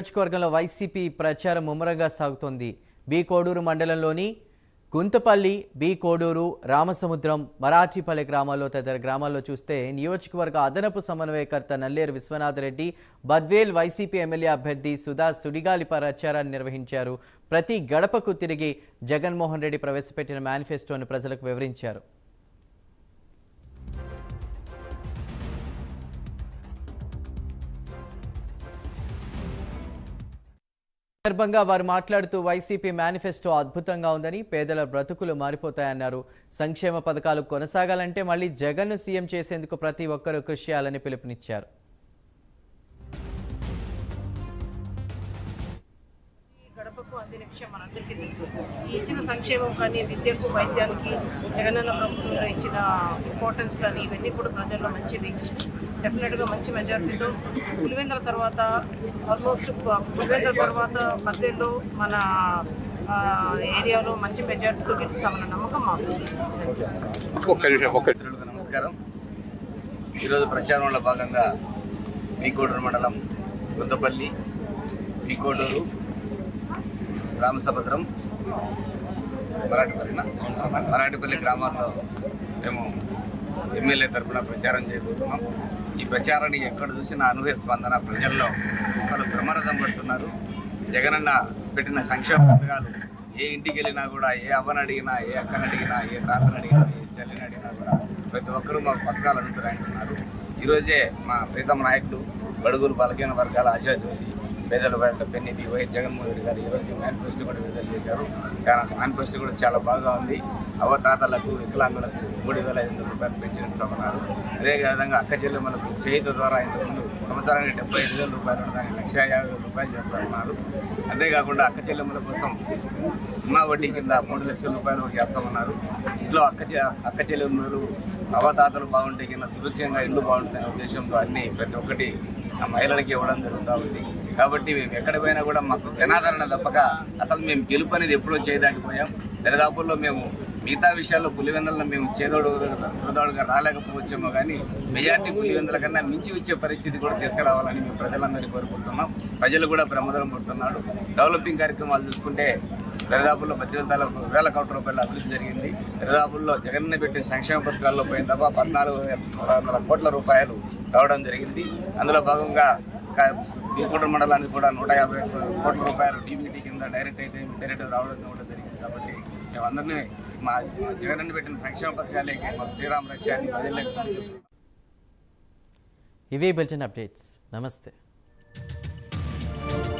నియోజకవర్గంలో వైసీపీ ప్రచారం ముమ్మరంగా సాగుతోంది. బి కోడూరు మండలంలోని గుంతపల్లి బి కోడూరు రామసముద్రం మరాఠీపల్లి గ్రామాల్లో తదితర గ్రామాల్లో చూస్తే నియోజకవర్గ అదనపు సమన్వయకర్త నల్లేరు విశ్వనాథరెడ్డి బద్వేల్ వైసీపీ ఎమ్మెల్యే అభ్యర్థి సుధా సుడిగాలి ప్రచారాన్ని నిర్వహించారు. ప్రతి గడపకు తిరిగి జగన్మోహన్ రెడ్డి ప్రవేశపెట్టిన మేనిఫెస్టోను ప్రజలకు వివరించారు. సందర్భంగా వారు మాట్లాడుతూ వైసీపీ మేనిఫెస్టో అద్భుతంగా ఉందని పేదల బ్రతుకులు మారిపోతాయన్నారు. సంక్షేమ పథకాలు కొనసాగాలంటే మళ్ళీ జగన్ను సీఎం చేసేందుకు ప్రతి ఒక్కరూ కృషి చేయాలని పిలుపునిచ్చారు. గడపకు అందిన విషయం మనందరికీ తెలుసు. ఈ ఇచ్చిన సంక్షేమం కానీ విద్యకు వైద్యానికి జగనన్న ప్రభుత్వంలో ఇచ్చిన ఇంపార్టెన్స్ కానీ ఇవన్నీ కూడా ప్రజల్లో మంచి రీచ్ డెఫినెట్గా మంచి మెజారిటీతో పులివెందుల తర్వాత ఆల్మోస్ట్ పులివెందుల తర్వాత మధ్యలో మన ఏరియాలో మంచి మెజారిటీతో గెలుస్తామన్న నమ్మకం మాకు. ఒక్క నిమిషం ఒక్క నమస్కారం ఈరోజు ప్రచారంలో భాగంగా మీకోడూరు మండలం గుంతపల్లి మీకోడూరు రామసముద్రం మరాఠపల్లిన మరాఠపల్లి గ్రామాల్లో మేము ఎమ్మెల్యే తరఫున ప్రచారం చేయబోతున్నాం ఈ ప్రచారాన్ని ఎక్కడ చూసినా అనూహ్య స్పందన. ప్రజల్లో అసలు బ్రహ్మరథం పడుతున్నారు. జగనన్న పెట్టిన సంక్షేమ పథకాలు ఏ ఇంటికి వెళ్ళినా కూడా ఏ అవ్వని అడిగినా ఏ అక్కని అడిగినా ఏ తాతని అడిగినా ఏ చెల్లిని అడిగినా కూడా ప్రతి ఒక్కరూ మాకు పథకాలు అందుతున్నాయంటున్నారు ఈరోజే మా ప్రీతమ నాయకులు బడుగులు బలహీన వర్గాల ఆశాజ్యోతి పేదల వేట పెన్నిధి వైఎస్ జగన్మోహన్ రెడ్డి గారు ఈరోజు మేనిఫెస్టో కూడా విడుదల చేశారు. చాలా మేనిఫెస్టో కూడా చాలా బాగా ఉంది. అవతాతలకు వికలాంగులకు మూడు వేల ఐదు వందల రూపాయలు పెన్షన్ ఇస్తామన్నారు. అదేవిధంగా అక్క చెల్లెమ్మలకు చేయుత ద్వారా ఇంతకుముందు సంవత్సరానికి డెబ్బై ఐదు వేల రూపాయలు దాన్ని లక్ష యాభై వేల రూపాయలు చేస్తామన్నారు. అంతేకాకుండా అక్క చెల్లెమ్మల కోసం సున్నా వడ్డీ కింద మూడు లక్షల రూపాయలు వరకు చేస్తామన్నారు. ఇంట్లో అక్క అక్క చెల్లెమ్మలు అవతాతలు బాగుంటే కింద సుభిక్షంగా ఇల్లు బాగుంటుందనే ఉద్దేశంతో అన్ని ప్రతి ఒక్కటి ఆ మహిళలకి ఇవ్వడం జరుగుతూ ఉంది. కాబట్టి మేము ఎక్కడ పోయినా కూడా మాకు జనాదరణ తప్పక అసలు మేము గెలుపు అనేది ఎప్పుడో చేయదాటిపోయాం దరిదాపుల్లో మేము మిగతా విషయాల్లో పులివెందులను మేము చేదోడు చేదోడుగా రాలేకపోవచ్చేమో కానీ మెజార్టీ పులివెందుల కన్నా మించి వచ్చే పరిస్థితి కూడా తీసుకురావాలని మేము ప్రజలందరినీ కోరుకుంటున్నాం. ప్రజలు కూడా ప్రమాదం పడుతున్నాడు డెవలపింగ్ కార్యక్రమాలు చూసుకుంటే దరిదాపుల్లో పద్దెనిమిది వేల కోట్ల రూపాయల అభివృద్ధి జరిగింది. దరిదాపుల్లో జగన్ పెట్టిన సంక్షేమ పథకాల్లో పోయిన తప్ప పద్నాలుగు వందల కోట్ల రూపాయలు రావడం జరిగింది. అందులో భాగంగా బీకోట మండలానికి కూడా నూట యాభై కోట్ల రూపాయలు డీబీటీ కింద డైరెక్ట్ అయితే డైరెక్ట్ రావడం కూడా జరిగింది. కాబట్టి మేమందరినీ మా మా జగన్ పెట్టిన సంక్షేమ పథకాలే మా శ్రీరామ రక్ష ప్రజలకు ఇవే బెల్టన్ అప్డేట్స్. నమస్తే.